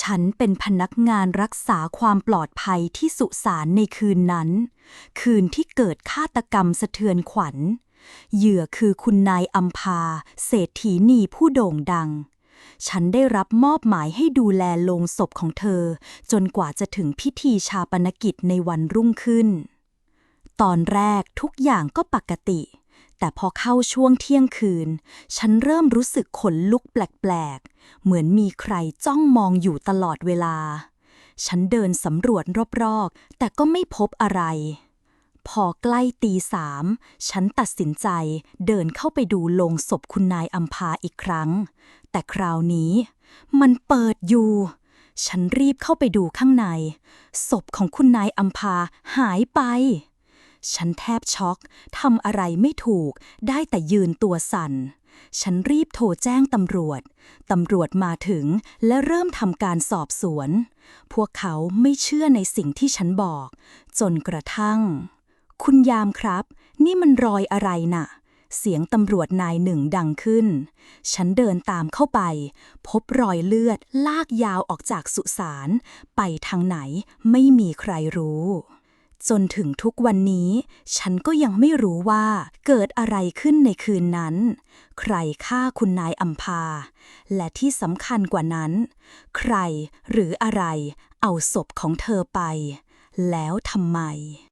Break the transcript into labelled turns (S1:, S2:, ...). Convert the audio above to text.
S1: ฉันเป็นพนักงานรักษาความปลอดภัยที่สุสานในคืนนั้น คืนที่เกิดฆาตกรรมสะเทือนขวัญ เหยื่อคือคุณนายอัมพา เศรษฐีนีผู้โด่งดัง ฉันได้รับมอบหมายให้ดูแลโลงศพของเธอ จนกว่าจะถึงพิธีชาปนกิจในวันรุ่งขึ้น ตอนแรกทุกอย่างก็ปกติ แต่พอเข้าช่วงเที่ยงคืน ฉันเริ่มรู้สึกขนลุกแปลกๆ เหมือนมีใครจ้องมองอยู่ตลอดเวลา ฉันเดินสำรวจรอบๆ แต่ก็ไม่พบอะไร พอใกล้ตีสาม ฉันตัดสินใจเดินเข้าไปดูโลงศพคุณนายอัมพาอีกครั้ง แต่คราวนี้ มันเปิดอยู่ ฉันรีบเข้าไปดูข้างใน ศพของคุณนายอัมพาหายไป ฉันแทบช็อกทำอะไรไม่ถูก ได้แต่ยืนตัวสั่น ฉันรีบโทรแจ้งตำรวจ ตำรวจมาถึงและเริ่มทำการสอบสวน พวกเขาไม่เชื่อในสิ่งที่ฉันบอก จนกระทั่ง คุณยามครับ นี่มันรอยอะไรน่ะ เสียงตำรวจนายหนึ่งดังขึ้น ฉันเดินตามเข้าไป พบรอยเลือดลากยาวออกจากสุสาน ไปทางไหนไม่มีใครรู้ จนถึงทุกวันนี้ ฉันก็ยังไม่รู้ว่าเกิดอะไรขึ้นในคืนนั้น ใครฆ่าคุณนายอัมพา และที่สำคัญกว่านั้น ใครหรืออะไรเอาศพของเธอไป แล้วทำไม